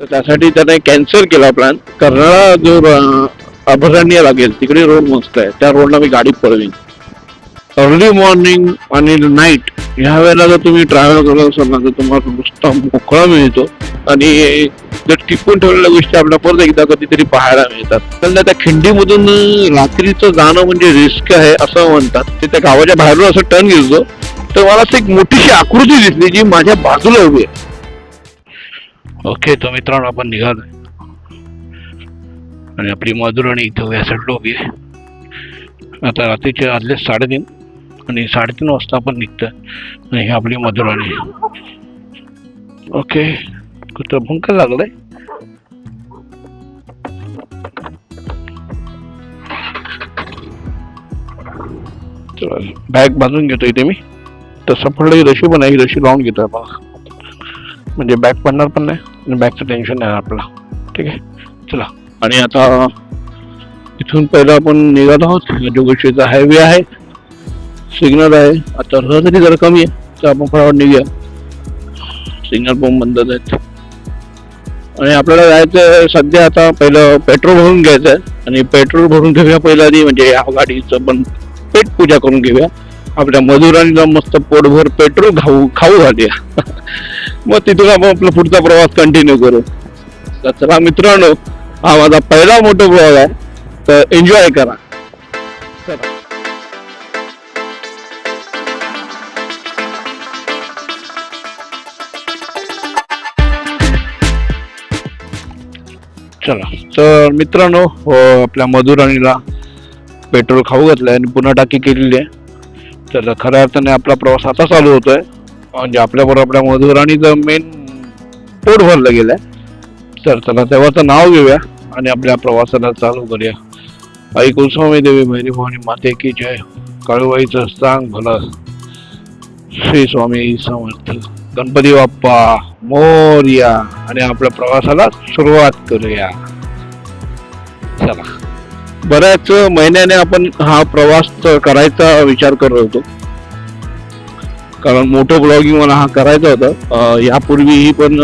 तर त्यासाठी त्याने कॅन्सल केला प्लॅन कर्नाळा जो अभयारण्य लागेल तिकडे रोड मस्त आहे. त्या रोडला मी गाडी पळवीन. अर्ली मॉर्निंग आणि नाईट ह्या वेळेला जर तुम्ही ट्रॅव्हल करत असाल ना तर तुम्हाला नुसता मोकळा मिळतो. आणि जर टिपून ठेवलेल्या गोष्टी आपल्याला परत एकदा कधीतरी पाहायला मिळतात. त्यांना त्या खिंडीमधून रात्रीचं जाणं म्हणजे रिस्क आहे असं म्हणतात. ते त्या गावाच्या बाहेरून असं टर्न घेतो. तर मला असं एक मोठीशी आकृती दिसली जी माझ्या बाजूला उभी आहे. ओके तो मित्रांनो आपण निघालो. आणि आपली मधुराणी इथं या उभी आहे आता रात्रीचे आदले साडेतीन आणि साडेतीन वाजता आपण निघतोय. आणि ही आपली मधुराणी ओके कुठं भंक लागलाय? बॅग बांधून घेतो इथे मी. तसं पडलं ही रशी पण आहे ही रशी लावून घेतोय आपण. म्हणजे बॅग पडणार पण नाही. बॅकचं बॅगचं टेन्शन नाही आपला. ठीक आहे? चला. आणि आता इथून पहिलं आपण निघालो आहोत. जोगेश्वरीचा हायवे आहे. सिग्नल आहे. आता रहदारी जरा कमी आहे. तर आपण फळावर निघूया. सिग्नल पण बंद आहेत आणि आपल्याला जायचं सध्या आता पहिलं पेट्रोल भरून घ्यायचं आहे आणि पेट्रोल भरून घेऊया पहिल्या आधी. म्हणजे या गाडीचं पण पेट पूजा करून घेऊया. आपल्या मजुरांना मस्त पोटभर पेट्रोल खाऊ खाऊ घालूया मग तिथून आपण आपला पुढचा प्रवास कंटिन्यू करू. तर चला मित्रांनो हा माझा पहिला मोठा प्रवास आहे. तर एन्जॉय करा. चला. चला. तर मित्रांनो हो, आपल्या मधुराणीला पेट्रोल खाऊ घातलंय आणि पुन्हा टाकी केलेली आहे. तर खऱ्या अर्थाने आपला प्रवास आता चालू होतो आहे म्हणजे आपल्याबरोबर आपल्या मधुराणीचं मेन पोट भरलं आहे तर चला तेव्हाचं नाव घेऊया आणि आपल्या प्रवासाला चालू करूया. आई कुलस्वामी देवी भैरी भवानी माते की जय. काळूबाईचं सांग भलं. श्री स्वामी समर्थ. गणपती बाप्पा मोर्या. आणि आपल्या प्रवासाला सुरुवात करूया. चला. बऱ्याच महिन्याने आपण हा प्रवास करायचा विचार करत होतो. कारण मोठं ब्लॉगिंग मला हा करायचा होता. यापूर्वीही पण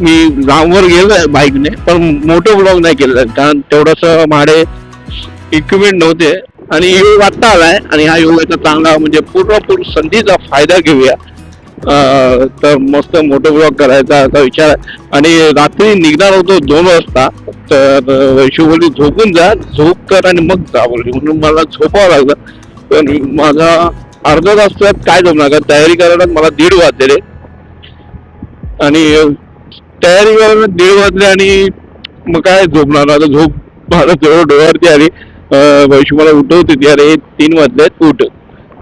मी गाववर गेलो आहे बाईकने पण मोठं ब्लॉग नाही केलं कारण तेवढंच माडे इक्विपमेंट नव्हते. आणि योग आत्ता आलाय आणि हा योगाचा चांगला म्हणजे पूर्णपूर संधीचा फायदा घेऊया. तर मस्त मोठं ब्लॉग करायचा असा विचार आणि रात्री निघणार होतो दोन वाजता तर वैशू बोलली झोपून जा झोप कर आणि मग जा बोलली. म्हणून मला झोपावं लागलं. पण माझा अर्धा तास त्यात काय जमणार? का तयारी करायला मला दीड वाजले आणि तयारी करायला दीड वाजले आणि मग काय झोपणार? आता झोप मला जवळ डोळ्यावरती आली. वैशू मला उठवते ती अरे तीन वाजले उठ.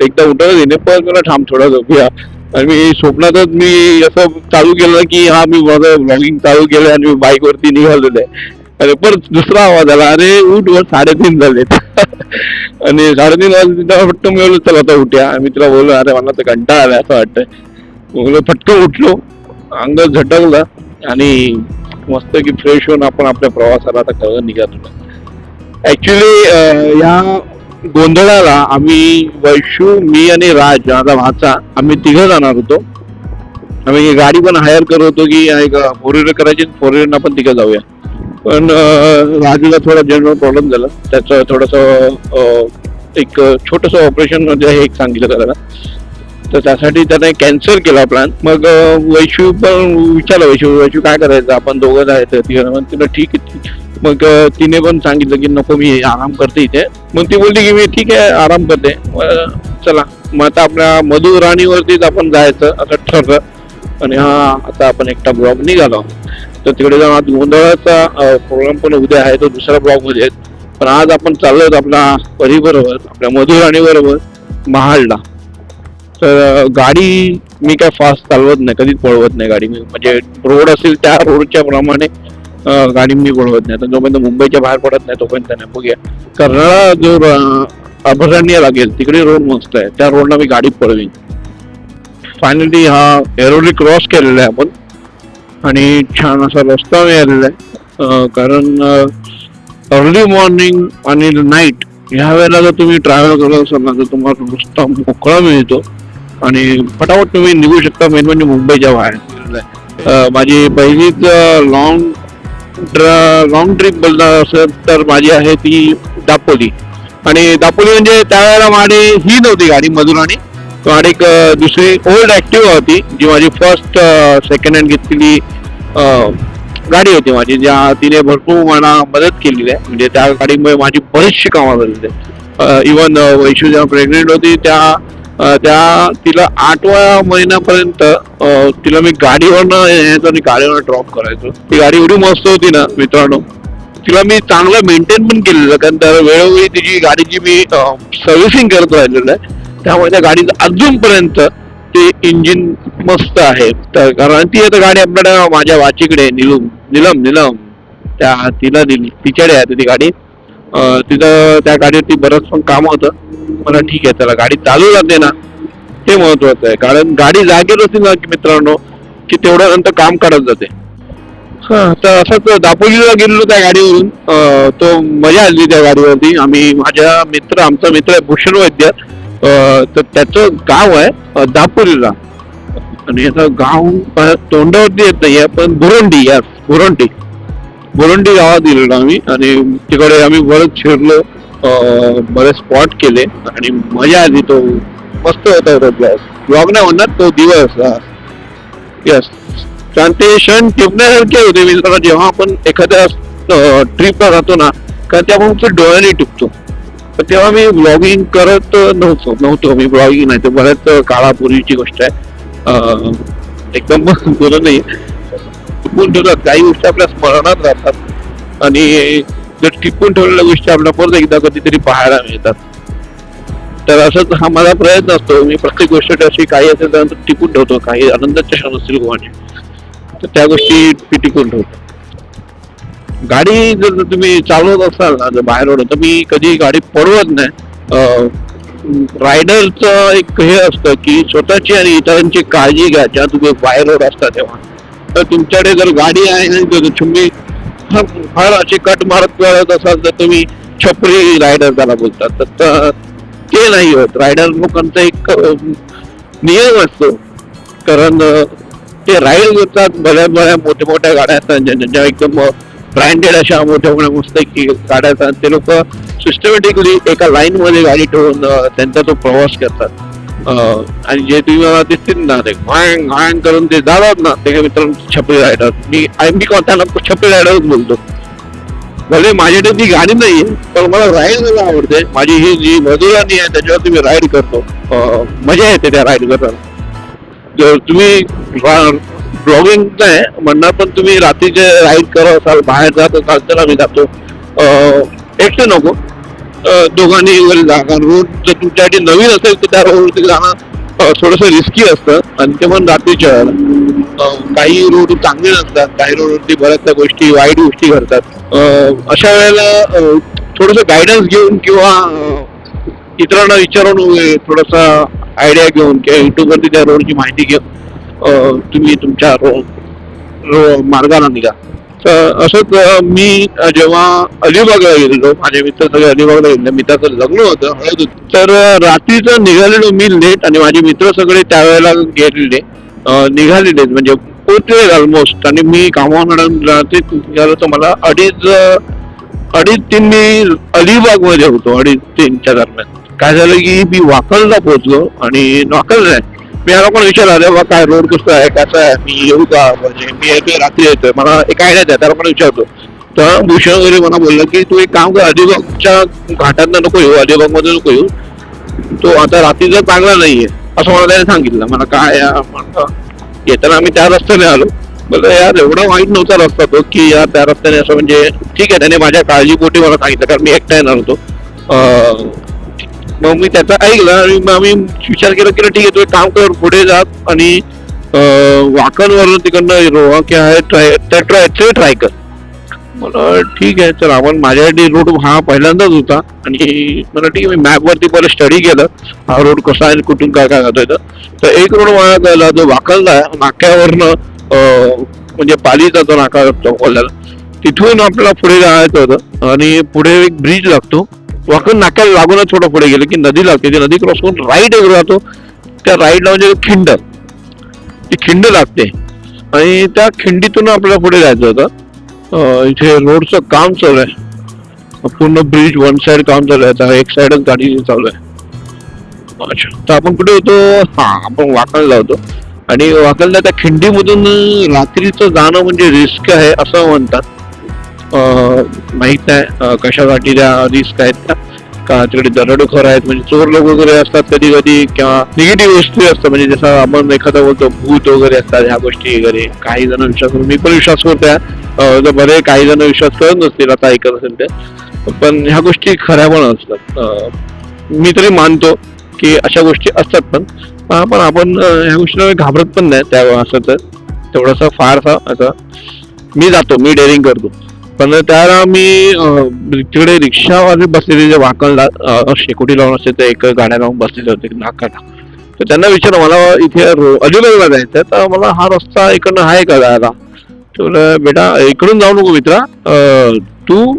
एकदा उठवलं येते पण मला ठाम थोडा झोपूया. आणि मी स्वप्नातच मी असं चालू केलं की हा मी माझं ब्लॉगिंग चालू केलं आणि मी बाईकवरती निघालो आहे. अरे परत दुसरा आवाज आला. अरे उठ वर साडेतीन झालेत. आणि साडेतीन वाजले तेव्हा फटकन मी बोललो चला आता उठ्या. मी तिला बोललो अरे मला तर कंटाळा आला असं वाटतंय. बोललो फटकन उठलो. अंग झटकलं आणि मस्त की फ्रेश होऊन आपण आपल्या प्रवासाला आता खरं निघालो. ऍक्च्युली या गोंधळाला आम्ही वैशू मी आणि राज माझा भाचा आम्ही तिघं जाणार होतो. आम्ही गाडी पण हायर करत होतो की फोर व्हीलर करायची फोर व्हीलर आपण तिघं जाऊया. पण राजूला थोडा जनरल प्रॉब्लेम झाला. त्याचं थोडंसं एक छोटंसं ऑपरेशनमध्ये हे एक सांगितलं करायला तर त्यासाठी त्याने कॅन्सल केला प्लॅन मग वैशू पण विचारलं वैशू वैशू काय करायचं? आपण दोघं जायचं. तिघं मग तिला ठीक आहे. मग तिने पण सांगितलं की नको मी आराम करते इथे. मग ती बोलली की मी ठीक आहे आराम करते. चला. मग आता आपल्या मधुर राणीवरतीच आपण जायचं असं ठरलं. आणि हा आता आपण एकटा ब्लॉग निघालो. तर तिकडे जाऊन आज गोंधळाचा प्रोग्राम पण उद्या आहे तो दुसऱ्या ब्लॉगमध्ये पण आज आपण चाललो आपल्या परीबरोबर आपल्या मधुर राणीबरोबर महाडला तर गाडी मी काय फास्ट चालवत नाही कधीच पळवत नाही गाडी. मी म्हणजे रोड असेल त्या रोडच्या प्रमाणे गाडींनी गाडी मी नाही. तर जोपर्यंत मुंबईच्या बाहेर पडत नाही तोपर्यंत नाही. बघूया. कर्नाळा जो अभयारण्य लागेल तिकडे रोड मस्त आहे. त्या रोडला मी गाडी पळवीन. फायनली हा एरोली क्रॉस केलेला आहे आपण. आणि छान असा रस्ता मिळालेला आहे. कारण अर्ली मॉर्निंग आणि नाईट ह्या वेळेला जर तुम्ही ट्रॅव्हल करत असाल ना तर तुम्हाला रस्ता मोकळा मिळतो. आणि फटाफट तुम्ही निघू शकता मेन म्हणजे मुंबईच्या बाहेर. माझी पहिलीच लॉंग लॉंग ट्रिप बोलणार असेल तर माझी आहे ती दापोली. आणि दापोली म्हणजे त्यावेळेला माझी ही नव्हती गाडी मधुराणी. आणि एक दुसरी ओल्ड ॲक्टिव्ह होती जी माझी फर्स्ट सेकंड हँड घेतलेली गाडी होती माझी ज्या तिने भरपूर मला मदत केलेली आहे. म्हणजे त्या गाडीमुळे माझी बरीचशी कामं झालेली आहे इवन वैशू जेव्हा प्रेग्नेंट होती त्या त्या तिला आठव्या महिन्यापर्यंत तिला मी गाडीवरनं यायचो आणि गाडीवर ड्रॉप करायचो. ती गाडी एवढी मस्त होती ना मित्रांनो. तिला मी चांगलं मेंटेन पण केलेलं कारण त्या वेळोवेळी तिची गाडीची मी सर्व्हिसिंग करत राहिलेलं आहे. त्यामुळे त्या गाडीचं अजूनपर्यंत ते इंजिन मस्त आहे. तर कारण ती आता गाडी आपल्याला माझ्या वाचीकडे निलम निलम निलम. त्या तिला दिली तिच्याकडे आहे ती गाडी. तिथं त्या गाडीवरती बरंच पण काम होतं. मला ठीक आहे त्याला गाडी चालू जाते ना ते महत्वाचं आहे. कारण गाडी जागेवर असते ना की मित्रांनो की तेवढ्या नंतर काम काढत जाते. हा. तर असंच दापोलीला गेलेलो त्या गाडीवरून. तो मजा आली त्या गाडीवरती. आम्ही माझ्या मित्र आमचा मित्र आहे भूषण वैद्य. तर त्याचं गाव आहे दापोलीला. आणि याचं गाव तोंडावरती येत नाही पण बुरंडी यास बुरंडी. बुरंडी गावात गेलेलो आम्ही. आणि तिकडे आम्ही बरंच शिरलो बरेच स्पॉट केले आणि मजा आली. तो मस्त होता तो ब्लॉग नाही म्हणणार तो दिवस. यस कारण ते क्षण टिपण्यासारखे होते मी जरा जेव्हा आपण एखाद्या ट्रिपला जातो ना कारण तेव्हा आपण फक्त डोळ्याने टिपतो. तर तेव्हा मी ब्लॉगिंग करत नव्हतो. नव्हतो मी ब्लॉगिंग नाही. तर बऱ्याच काळापूर्वीची गोष्ट आहे. एकदम बोलत नाही. ठेवतात काही गोष्टी आपल्या स्मरणात राहतात. आणि जर टिपून ठेवलेल्या गोष्टी आपल्या परत एकदा कधीतरी पाहायला मिळतात. तर असंच हा माझा प्रयत्न असतो. मी प्रत्येक गोष्ट अशी काही असेल त्यानंतर टिपून ठेवतो. काही आनंदाच्या क्षण असतील गोवाचे तर त्या गोष्टी मी टिकून ठेवतो. गाडी जर तुम्ही चालवत असाल ना जर बाहेर ओढून तर मी कधी गाडी पडवत नाही. रायडरचं एक हे असतं की स्वतःची आणि इतरांची काळजी घ्या. जेव्हा तुम्ही बाहेर रोड असता तेव्हा. तर तुमच्याकडे जर गाडी आहे आणि तुम्ही फार- असे कट मारत करत असाल तर तुम्ही छपरी रायडर त्याला बोलतात. तर ते नाही होत. रायडर लोकांचा एक नियम असतो. कारण ते राईड करतात बऱ्याच बऱ्या मोठ्या मोठ्या गाड्या असतात. ज्यांच्या एकदम ब्रँडेड अशा मोठ्या मोठ्या मस्त की गाड्या असतात. ते लोक सिस्टमॅटिकली एका लाईन मध्ये गाडी ठेवून त्यांचा तो प्रवास करतात. आणि जे तुम्ही मला दिसतील ना ते घाण घाण करून ते जातात ना ते मित्र मित्रांनो छपरी रायडर मी आय मी कोण त्यांना छपरी रायडरच बोलतो. भले माझ्याकडे ती गाडी नाहीये पण मला राईड करायला आवडते. माझी ही जी मधुराणी आहे त्याच्यावरती मी राईड करतो. मजा येते त्या राईड करताना. जर तुम्ही ब्लॉगिंग नाही म्हणणार पण तुम्ही रात्रीचे राईड करत असाल बाहेर जात असाल तर आम्ही जातो. एकटे नको. दोघांनी वगैरे जा रोड जर तुमच्यासाठी नवीन असेल तर त्या रोडवरती जाणं थोडस थोडंसं रिस्की असतं. आणि ते पण रात्रीच्या काही रोड चांगले नसतात. काही रोडवरती बऱ्याचशा गोष्टी वाईट गोष्टी घडतात. अशा वेळेला थोडस थोडंसं गायडन्स घेऊन किंवा इतरांना विचारून थोडासा आयडिया घेऊन किंवा युट्यूबवरती त्या रोडची माहिती घेऊन तुम्ही तुमच्या रोड रो मार्गाला निघा. तर असंच मी जेव्हा अलिबागला गेलेलो माझे मित्र सगळे अलिबागला गेले मित्राचं लग्न होतं हळद तर रात्रीचं निघालेलो मी लेट आणि माझे मित्र सगळे त्यावेळेला गेलेले निघालेले म्हणजे पोचले ऑलमोस्ट आणि मी कामावरून रात्री निघालो तर मला अडीच अडीच तीन मी अलिबागमध्ये होतो अडीच तीनच्या दरम्यान. काय झालं की मी वाकलला पोहोचलो आणि वाकल नाही मी याला पण विचार आले बा काय रोड कसं आहे कसं आहे? मी येऊ का? म्हणजे मी येतोय रात्री येतोय. मला एक आयडिया द्या त्याला पण विचारतो? तर भूषण वगैरे मला बोललं की तू एक काम कर अलिबागच्या घाटातनं नको येऊ अलिबागमध्ये नको येऊ. तो आता रात्री जर चांगला नाहीये असं मला त्याने सांगितलं. मला काय या- म्हणलं येताना आम्ही त्या रस्त्याने आलो. बोललो यार एवढा वाईट नव्हता रस्ता तो की यार त्या रस्त्याने असं म्हणजे ठीक आहे त्याने माझ्या काळजीपोटी मला सांगितलं कारण मी एकटा येणार होतो. मग मी त्याचा ऐकलं आणि मग आम्ही विचार केला की ठीक आहे तू एक काम कर पुढे जात आणि वाकणवरून तिकडनं रोहा की आहे ट्राय त्या ट्राय ते ट्राय कर. मला ठीक आहे तर आपण माझ्यासाठी रोड हा पहिल्यांदाच होता आणि मला ठीक आहे मी मॅपवरती पहिले स्टडी केलं हा रोड कसा आहे कुठून काय काय जातो येतं तर एक रोड मला कळला जो वाकलला आहे नाक्यावरनं म्हणजे पाली जातो नाका चौकल्याला तिथून आपल्याला पुढे जायचं होतं आणि पुढे एक ब्रिज लागतो. वाकल नाक्याला लागूनच थोडं पुढे गेलं की नदी लागते. ती नदी क्रॉस करून राईट एक राहतो. त्या राईटला म्हणजे खिंड. ती खिंड लागते. आणि त्या खिंडीतून आपल्याला पुढे जायचं होतं. इथे रोडचं काम चालू आहे. पूर्ण ब्रिज वन साइड काम चालू आहे. आता एक साइडच गाडी चालू आहे. अच्छा. तर आपण कुठे होतो? हा आपण वाकणला होतो. आणि वाकणला त्या खिंडीमधून रात्रीचं जाणं म्हणजे रिस्क आहे असं म्हणतात. माहीत नाही कशासाठी त्या रिस्क आहेत त्या का तिकडे दरोडेखोर आहेत? म्हणजे चोर लोक वगैरे असतात कधी कधी किंवा निगेटिव्ह गोष्टी असतात म्हणजे जसं आपण एखादा बोलतो भूत वगैरे असतात ह्या गोष्टी वगैरे. काही जण विश्वास करून मी पण विश्वास करतो अं, बरे काही जण विश्वास करत नसतील आता ऐकत असेल ते पण ह्या गोष्टी खऱ्या पण असतात. मी तरी मानतो की अशा गोष्टी असतात पण. पण आपण ह्या गोष्टीला घाबरत पण नाही त्या असं तर. तेवढंसं फारसा असं. मी जातो मी डेअरिंग करतो. पण त्याला मी तिकडे रिक्षावाले बसलेले जे वाकणला शेकोटी लावून असते ते एक गाड्या लावून बसलेले होते नाकाला. तर त्यांना विचारलं मला इथे रो- अलिबागला जायचं तर मला हा रस्ता इकडनं आहे का जायला? तर बेटा इकडून जाऊ नको मित्रा तू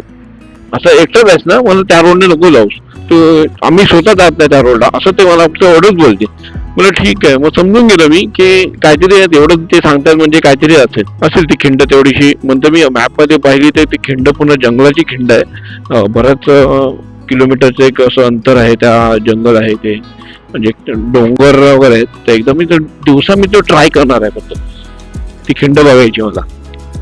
असं एकटाच आहेस ना मला त्या रोडने नको जाऊस. आम्ही स्वतः जात नाही त्या रोडला असं ते मला एवढंच बोलते. मला ठीक आहे. मग समजून गेलो मी की काहीतरी एवढं ते सांगतात म्हणजे काहीतरी असेल असेल ती खिंड तेवढीशी. म्हणतो मी मॅपमध्ये पाहिली तर ती खिंड पूर्ण जंगलाची खिंड आहे. बरंच बऱ्याच किलोमीटरचं एक असं अंतर आहे त्या जंगल आहे ते. म्हणजे डोंगर वगैरे आहेत. तर एकदा मी तो दिवसा मी तो ट्राय करणार आहे फक्त. ती खिंड बघायची मला.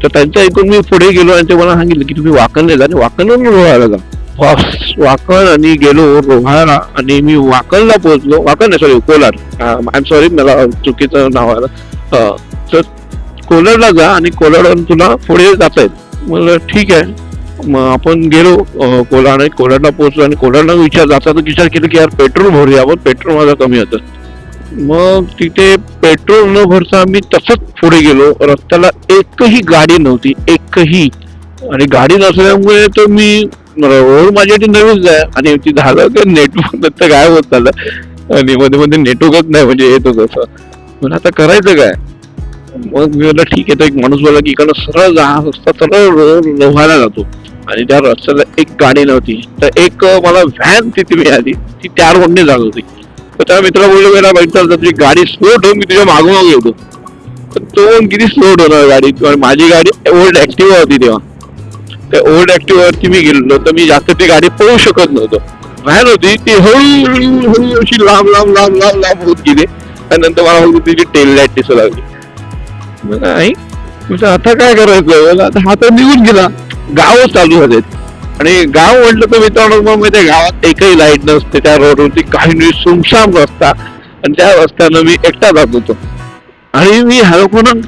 तर त्यांचं ऐकून मी पुढे गेलो आणि ते मला सांगितलं की तुम्ही वाकणले जा आणि वाकणवरून रोहायला जा वा- वाकण आणि गेलो रोहाळा आणि मी वाकणला पोहोचलो. वाकण नाही sorry Kolar. I am sorry मला चुकीचं नाव आलं. तर कोलारला जा आणि कोलारवरून तुला पुढे जाता येत मला ठीक आहे. मग आपण गेलो कोलाड कोलार आणि पोहोचलो आणि कोलाडला विचार जाता तर विचार केला की यार पेट्रोल भरूया आपण पेट्रोल माझा कमी होतं. मग तिथे पेट्रोल न भरता आम्ही तसंच पुढे गेलो. रस्त्याला एकही गाडी नव्हती एकही. आणि गाडी नसल्यामुळे तर मी रोड माझ्यासाठी नवीनच आहे. आणि ती झालं की नेटवर्क तर गायब होत झालं? आणि मध्ये मध्ये नेटवर्कच नाही म्हणजे येत होत असं मला आता करायचं काय? मग मी म्हटलं ठीक आहे तर एक माणूस बोला की इकडं सरळ जा रस्ता सरळ लोहायला जातो. आणि त्या रस्त्याला एक गाडी नव्हती. तर एक मला व्हॅन तिथे मिळाली. ती चार रोडने जात होती. तर त्या मित्रा बोललो वेळेला बघितलं तुझी गाडी स्लो ठेवून मी तुझ्या मागून मागे येतो तर तो किती स्लो ठेवणार गाडी? माझी गाडी ओल्ड ऍक्टिव्ह होती तेव्हा. त्या ओल्ड ऍक्टिव्हवरती मी गेलो तर मी जास्त ती गाडी पळू शकत नव्हतो. व्हॅन होती ती हळूहळू हळू अशी लांब लांब लांब लांब लांब होत गेली. आणि नंतर मला हळू तिची टेल लाइट दिसू लागली. नाही म्हणजे आता काय करायचं? आता हा तर निघून गेला. गावच चालू होते आणि गाव म्हटलं तर मित्रांनो मग माहिती गावात एकही लाइट नसते. त्या रोडवरती काही नाही सुमसाम रस्ता. आणि त्या रस्त्यानं मी एकटा जात होतो. आणि मी हॅलो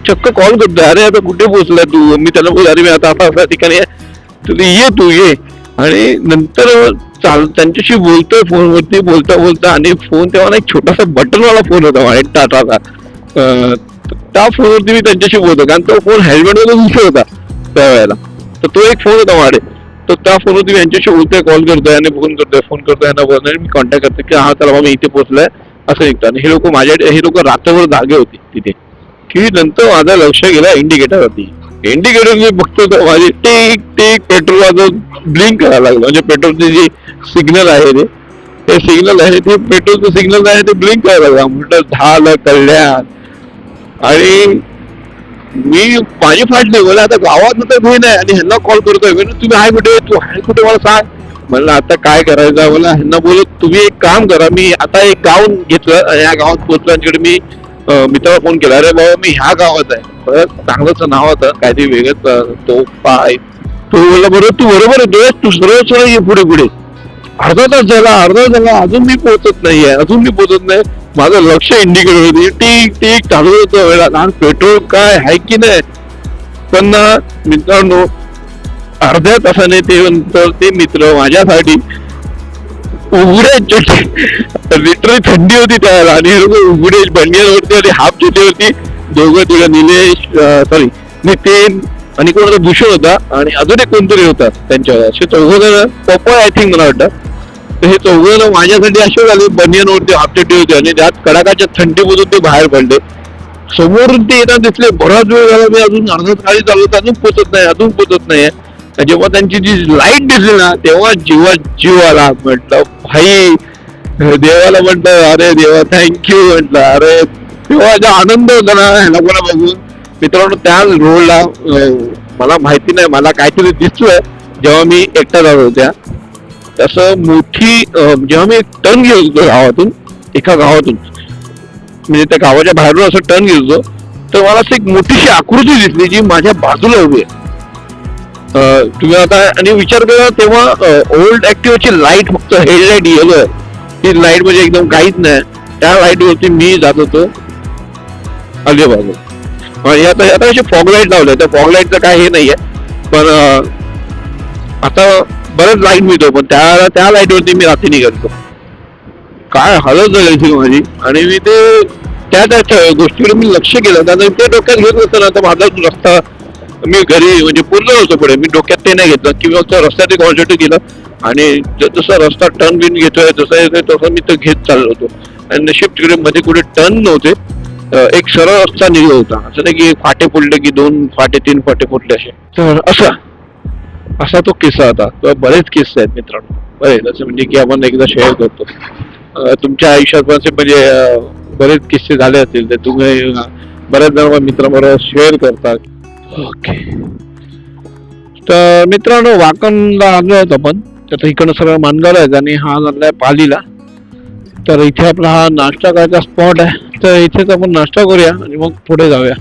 चक्क कॉल करतोय अरे आता कुठे पोहोचलाय तू? मी त्याला बोल अरे मी आता आता असा ठिकाणी आहे. तर ये तू ये. आणि नंतर चाल त्यांच्याशी बोलतोय फोनवरती बोलता बोलता. आणि फोन तेव्हा एक छोटासा बटनवाला फोन होता माझ्या टाटाचा त्या फोनवरती मी त्यांच्याशी बोलतो कारण तो फोन हेल्मेटमध्ये होता त्यावेळेला. तर तो एक फोन होता माझे तर त्या फोनवरती मी यांच्याशी बोलतोय कॉल करतोय आणि फोन करतोय फोन करतोय यांना बोलतोय. मी कॉन्टॅक्ट करतो की हा चला बाबा मी इथे पोहोचलोय. असं निघतो. आणि हे लोक माझ्या हे लोक रात्रभर जागे होते तिथे. की नंतर माझं लक्ष गेलं इंडिकेटरवरती इंडिकेटर मी बघतो तर माझी टिक टिक पेट्रोल माझं ब्लिंक करायला लागलं. म्हणजे पेट्रोलचे जे सिग्नल आहे ते ते सिग्नल आहे ते पेट्रोलचं सिग्नल आहे ते ब्लिंक करायला लागलं. म्हटलं झालं कल्याण. आणि मी माझी फाटली बोला आता गावात तर भेट आहे आणि ह्यांना कॉल करतोय. मी तुम्ही आहे कुठे? तू आहे कुठे? मला सांग. म्हणलं आता काय करायचं? मला ह्यांना बोलत तुम्ही एक काम करा मी आता एक गाव घेतलं या गावात पोहोचलो मी मित्राला फोन केला. अरे बाबा मी ह्या गावात आहे. परत चांगलंच नाव होतं काहीतरी वेगळंच तो पाय. तो बोलला बरोबर तू बरोबर आहे तू सरळ सरळ ये पुढे पुढे. अर्धा तास झाला अर्धा तास झाला अजून मी पोहोचत नाहीये अजून मी पोहोचत नाही. माझं लक्ष इंडिकेटर होते टिक टिक चालू होतं वेळा. कारण पेट्रोल काय आहे की नाही? पण मित्रांनो अर्ध्या तासाने ते नंतर ते मित्र माझ्यासाठी उघडे चटे लिटरली थंडी होती त्याला आणि उघडे लोक उघडे बंडियांवरती आणि हाफ होती. दोघं तिघं निलेश सॉरी नितीन आणि कोणाचा भूषण होता आणि अजून एक कोणतरी होता त्यांच्या असे चौघ जण पप्पा आय थिंक मला वाटतं. तर हे चौघ जण माझ्यासाठी असे झाले बनियनवरती हाफ चटी होते आणि त्यात कडाकाच्या थंडीमधून ते बाहेर पडले. समोरून ते येताना दिसले बराच वेळ झाला मी अजून अर्धा गाडी चालवत अजून पोचत नाही अजून पोचत नाही. जेव्हा त्यांची जी लाइट दिसली ना तेव्हा जीवा जीव आला म्हटलं भाई देवाला म्हटलं अरे देवा थँक्यू म्हटलं अरे तेव्हा आनंद होता ना ह्याला कोणा बघून. मित्रांनो त्या रोडला मला माहिती नाही मला काहीतरी दिसतोय जेव्हा मी एकटा जात होत्या तसं मोठी जेव्हा मी टर्न घेत होतो गावातून एका गावातून म्हणजे त्या गावाच्या बाहेरून असं टर्न घेत होतो तर मला असं एक मोठीशी आकृती दिसली जी माझ्या बाजूला उभी आहे. तुम्ही आता आणि विचार करा तेव्हा ओल्ड ऍक्टिव्हची लाइट फक्त हेडलाईट येलो आहे. ती लाइट म्हणजे एकदम काहीच नाही. त्या लाईटवरती मी जात होतो. अलिबाग आणि आता आता असे फॉग लाइट लावले त्या फॉग लाईटचं काय हे नाही आहे पण आता बरंच लाइट मिळतो पण त्या त्या लाईटवरती मी रात्री निघालतो. काय हलत झाली माझी. आणि मी ते त्या त्या गोष्टीकडे मी लक्ष केलं. त्यानंतर ते डोक्यात घेत नसताना तर माझा रस्ता मी घरी म्हणजे पूर्ण होतो पुढे. मी डोक्यात ते नाही घेतलं. किंवा त्या रस्त्यात कॉन्सन्ट्रेट केलं. आणि ज- जसा रस्ता टर्न बिन घेतोय तसा येतोय तसं मी तो घेत चाललो होतो. आणि नशीब तिकडे मध्ये कुठे टर्न नव्हते. एक सरळ रस्ता निघत होता. असं नाही की फाटे फुटले की दोन फाटे तीन फाटे फुटले असे. तर असा असा तो किस्सा होता. तर बरेच किस्से आहेत मित्रांनो. बरेच. असं म्हणजे की आपण एकदा शेअर करतो. तुमच्या आयुष्यात पण असे म्हणजे बरेच किस्से झाले असतील. ते तुम्ही बऱ्याच जण मित्राबरोबर शेअर करतात. ओके. तर मित्रांनो वाकणला आलो आहोत आपण. तर इकडनं सगळं मानगाव आहे आणि हा झालाय पालीला. तर इथे आपला हा नाश्ता करायचा स्पॉट आहे. तर इथेच आपण नाश्ता करूया आणि मग पुढे जाऊया.